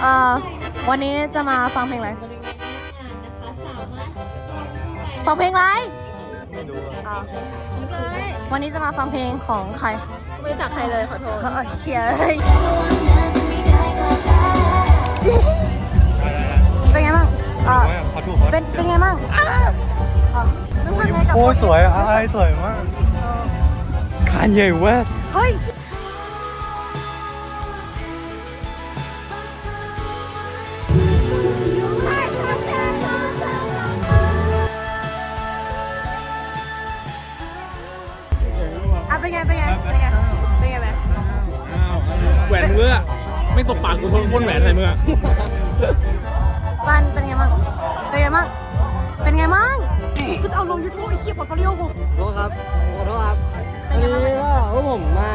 เอ่อวันนี้จะมาฟังเพลงอะไรบริเวณหน้างานนะคะสามารถฟังเพลงอะไร ไม่รู้อะอ้าว วันนี้จะมาฟังเพลงของใครไม่รู้จักใครเลยขอโทษ เออเชียร์เลยได้ได้ได้เป็นไงบ้างอ่าขอถูกเขาเป็นเป็นไงบ้างอ่าอ่ารู้สึกไงกับโอ้โปรเจกต์สวยอะไรสวยมากคานใหญ่เว้ยเฮ้ยะเป็นไงเป็นไงเป็นไงเป็นไงไหมแหวนมืออะไม่ตบปากกูทนพ่นแหวนใส่มืออะบ้านเป็นไงบ้างเป็นไงบ้างเป็นไงบ้างกูจะเอาลงยูทูบไอ้เหี้ยพอร์ตโฟลิโอกูขอโทษครับขอโทษครับเป็วันนไงนี้บ้างก็พวกผมมา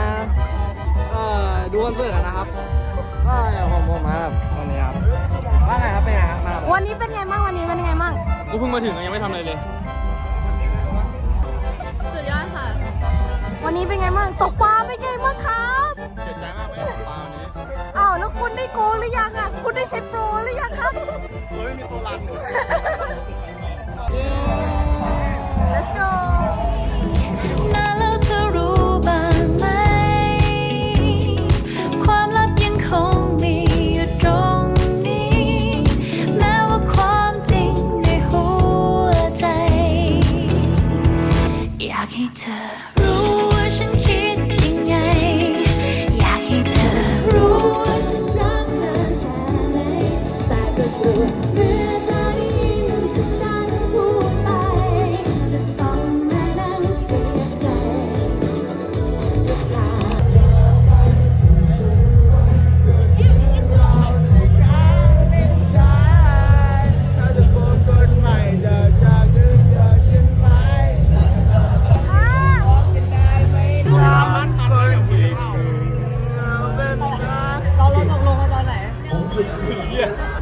เอ่อดูคอนเสิร์ตกันนะครับก็อย่างผมผมมาแบบวันนี้ครับว่าไงครับเป็นไงครับมาแบบวันนี้เป็นไงบ้างวันนี้เป็นไงบ้างกูเพิ่งมาถึงอะยังไม่ทำอะไรเลย วันนี้เป็นไงบ้างตกปลาเป็นไงบ้างครับเจ็บใจมากไหมกับปลาวันนี้อ้าวแล้วคุณได้โกงหรือยังอะคุณได้ใช้โปรหรือยังครับไม่มีตัวรันเย้ let's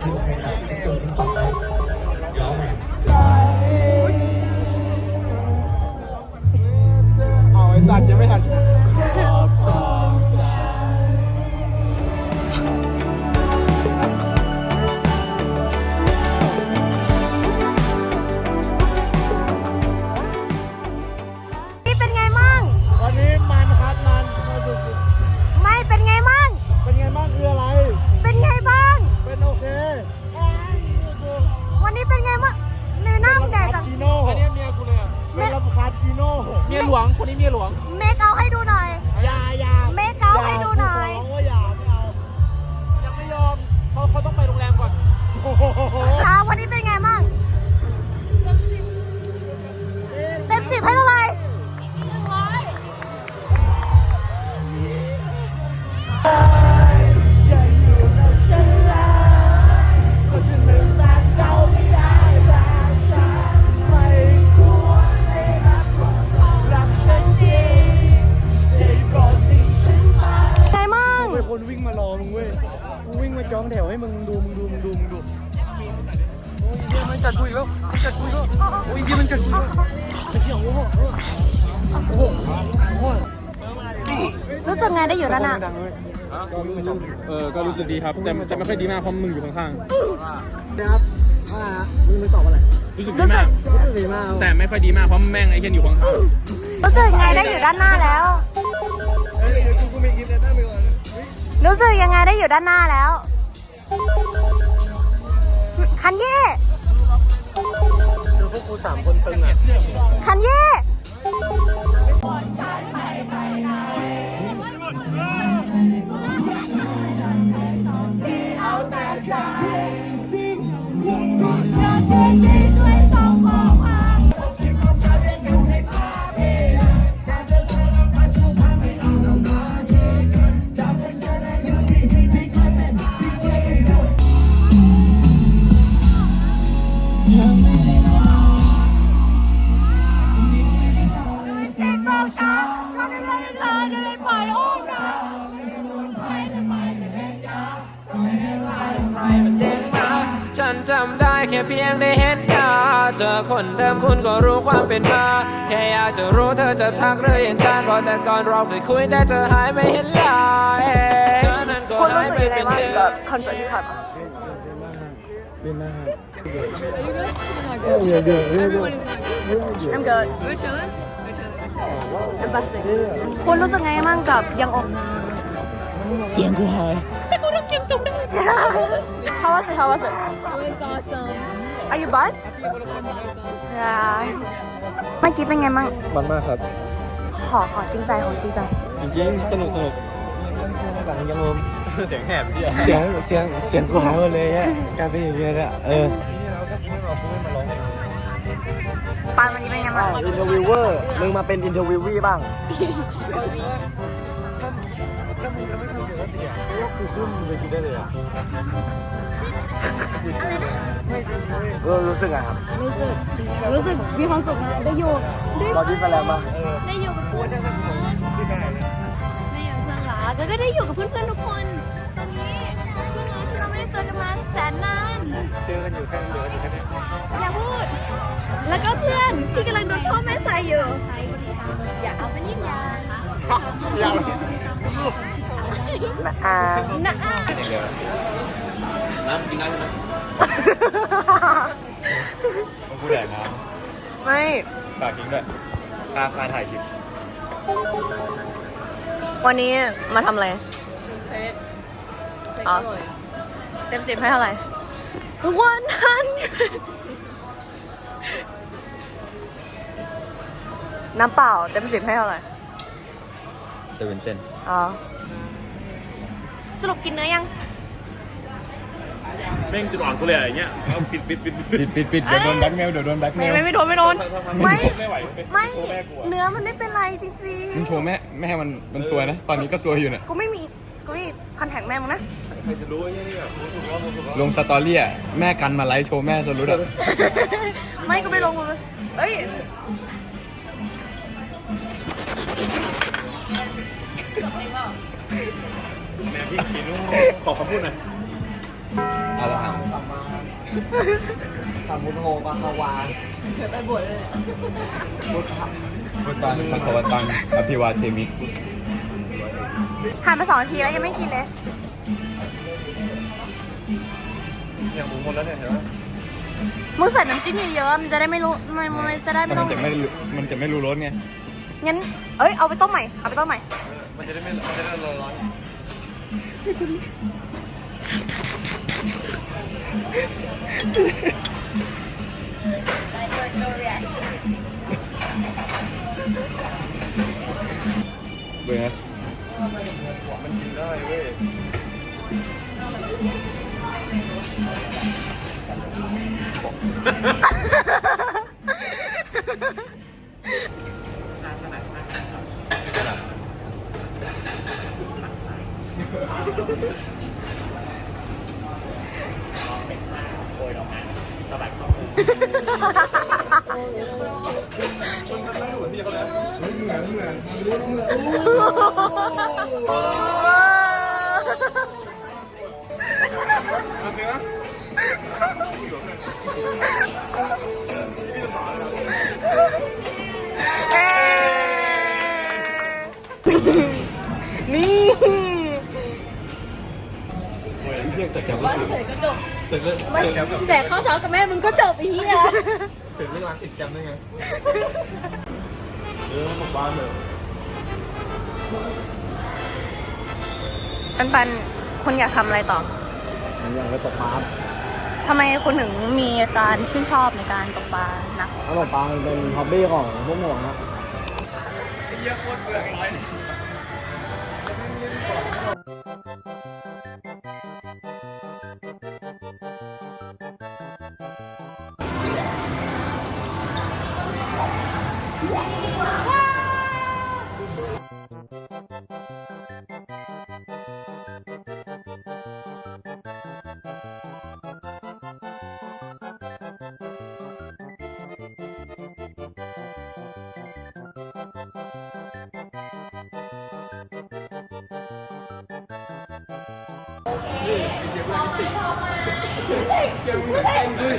เอน หลวงคนนี้เมียหลวง จองแถวให้มึงดูมึงดูมึงดูมึงดูโอ้ยเหี้ยมันกัดกูอีกแล้วมันกัดกูอีกแล้วโอ้ยเหี้ยมันกัดกูอีกแล้วไอ้เหี้ยโอ้โหโอ้โหโอ้โหรู้สึกไงได้อยู่ด้านหน้าดังเลยเออก็รู้สึกดีครับ แต่แต่ไม่ค่อยดีมากเพราะมึงอยู่ข้างนะครับว่ามึงมึงตอบอะไรรู้สึกดีมากรู้สึกดีมาก แต่ไม่ค่อยดีมากเพราะแม่งไอ้เคนอยู่ข้างรู้สึกไงได้อยู่ด้านหน้าแล้วรู้สึกยังไงได้อยู่ด้านหน้าแล้ว คันเย่คือพวกกูสามคนตึงอะคันเย่เอาแต่ใจจริงยิ่งกว่าเธอ เพียงได้เห็นยาเจอคนเดิมคุณก็รู้ความเป็นมา แค่อยากจะรู้เธอจะทักหรือเห็นฉันก็แต่ก่อนเราเคยคุยแต่เธอหายไม่เห็นลายเธอนั้นก็คุณรู้หายสึกไปยังไงเป็นบ้างเดือกับนคอนเสิร์ตที่ผ่านมาเป็นมาก I'm good I'm busted คุณรู้สึกไงบ้างกับยังอก เสียงกูหาย How was it How was it It was awesome Are you buzzed Yeah เมื่อกี้เป็นไงบ้างมันมากครับ ขอขอจริงใจขอจริงใจ จริงๆสนุกสนุกหลังยังงมเสียงแหบพี่เสียงเสียงเสียงกูหายหมดเลยอะกลายเป็นอย่างเงี้ยเนี่ยเออปานวันนี้เป็นไงบ้างอินเทอร์วิวเวอร์มึงมาเป็นอินเทอร์วิววี่บ้าง กูขึ้นเวทีได้เลยอะเออรู้สึกไงครับรู้สึกรู้สึกมีความสุขนะได้อยู่ได้ตอนที่แสดงมาได้อยู่กับเพื่อนได้อยู่กับเพื่อนหลาแล้วก็ได้อยู่กับเพื่อนๆทุกคนตอนนี้เพื่อนเราที่เราไม่ได้เจอกันมาแสนนานเจอกันอยู่แค่เดียวอยู่แค่นี้อย่าพูด แล้วก็เพื่อนที่กำลังโดนพ่อแม่ใส่อยู่อย่าเอาเป็นยิ่งใหญ่นะ อ่านะอะน้ำกินน้ำนะกูแดกน้ไม่ำฝากทิ้งด้วยตาคาถ่ายคลิปวันนี้มาทำอะไรเค้กเค้กอ๋ออร่อยเต็มสิบให้เท่าไหร่วันทันน้ำเปล่าเต็มสิบให้เท่าไหร่เซเว่นเซนอ๋อ สรุปกินเนื้อยัง แม่งจุดอ่อนกูเลยอะไรเงี้ยเอาปิดปิดปิดปิดปิดปิดเดี๋ยวโดนแบล็กเมลเดี๋ยวโดนแบล็กเมไม่ลไม่ไม่โดนไม่โดน ไม่ ไม่ไหวไม่โชว์แม่กูอะเนื้อมันไม่เป็นไรจริงมึงโชว์แม่แม่มันมันซวยนะ ตอนนี้ก็ซวยอยู่เนี่ยๆกูไม่มีกูไม่มีคอนแทคแม่มึงนะ ใครจะรู้ไอ้เนี่ยแบบรู้สึกว่ารู้สึกว่าลงสตอรี่อะแม่กันมาไลฟ์โชว์แม่จนรู้อะไม่กูไม่ลงกูเลยเฮ้ยแม่พี่กิน ขอคำพูดหน่อยเอาละครับสามุทโฮปะคาวาพุทธังพระกวตังอภิวาเทมิผ่านมาสองนาทีแล้วยังไม่กินเลยอย่างหมูหมดแล้วเนี่ยเห็นไหมมึงใส่น้ำจิ้มเยอะๆมันจะได้ไม่รู้มันมันจะได้ไม่มัต้อนงจะไม่รู้มันจะไม่รู้รสไงงั้น เอ้ยเอาไปต้มใหม่เอาไปต้มใหม่มันจะได้ไม่มันจะได้ร้อน เบื่อมันกินได้เว้ย นี่ เรียกจากแก แต่มับแจกข้าวเช้ากับแม่มึงก็จบไอ้เหี้ยถึงเรื่องรักติดจมได้ไงเรื่องของบ้านเลยปันปันคุณอยากทำอะไรต่ออยากไปตกปลาทำไมคุณถึงมีการชื่นชอบในการตกปลานักตกปลาเป็นฮ็อบบี้ของพวกหมวกนะเยอะโคตรเบื่อเลย เสียงมันเต้นด้วย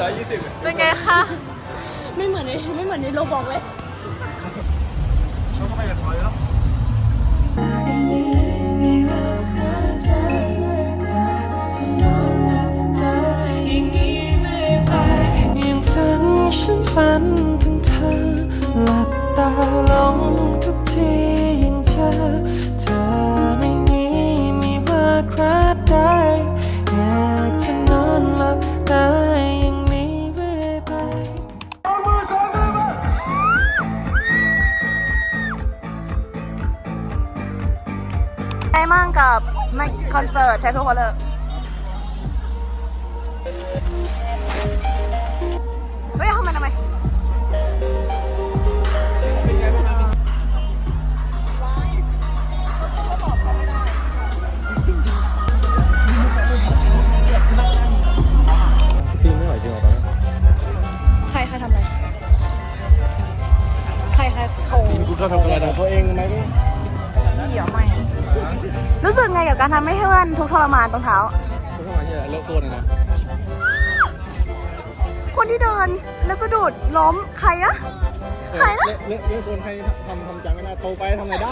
ร้อยยี่สิบ เป็นไงคะ ไม่เหมือนในไม่เหมือนในโลบอกเลย อนเสิร์ตแททูคอลเลอร์เฮ้ กไงกับการทำให้เพื่อนทุกข์ทรมานตรงเท้ากูทำอะไรเนี่ยเลอะตัวเลยนะคนที่เดินแล้วสะดุดล้มใครอะใครนะ เลอะเลอะตัวใครทำทำจังไม่ได้โตไปทำไงได้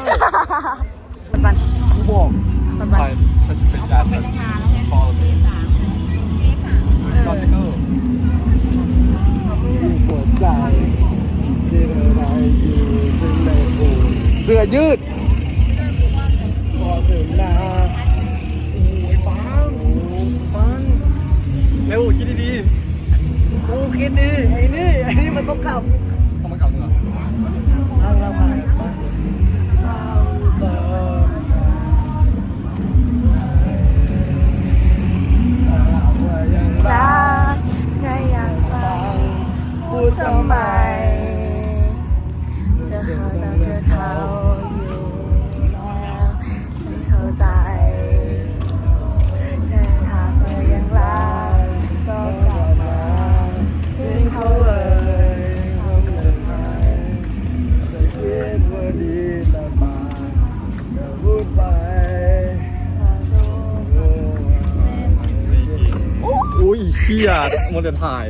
ปันปันกูบอกปันปันเป็นการเป็นพอลอจิคอลหัวใจเจออะไรอยู่จึงในอูเสื้อยืดพอถึงนา เร็วคิดดีๆกูคิดดีไอ้นี่ไอ้นี่มันต้องกลับทำมันกลับมึงเหรอทางเราผ่านมาเศร้าต่อรักใครอย มันจะถ่าย